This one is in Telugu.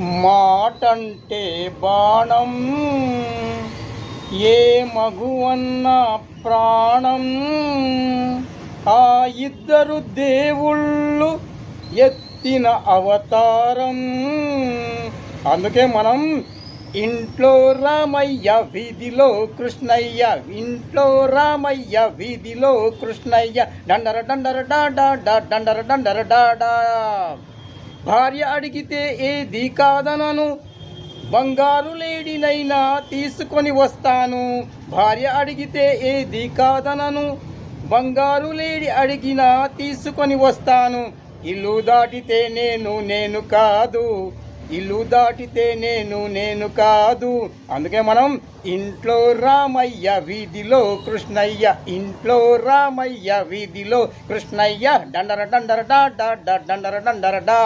మాటంటే బాణం ఏ మగువన్న ప్రాణం? ఆ ఇద్దరు దేవుళ్ళు ఎత్తిన అవతారం. అందుకే మనం ఇంట్లో రామయ్య వీధిలో కృష్ణయ్య ఇంట్లో రామయ్య వీధిలో కృష్ణయ్య. డండర డండర డాడా డా డండర డండర డాడా భార్య అడిగితే ఏది కాదనను? బంగారు లేడినైనా తీసుకొని వస్తాను. భార్య అడిగితే ఏది కాదనను? బంగారు లేడి అడిగినా తీసుకొని వస్తాను. ఇల్లు దాటితే నేను నేను కాదు. ఇల్లు దాటితే నేను నేను కాదు. అందుకే మనం ఇంట్లో రామయ్య వీధిలో కృష్ణయ్య ఇంట్లో రామయ్య వీధిలో కృష్ణయ్య. డండర డండర డా డండర డండర డా.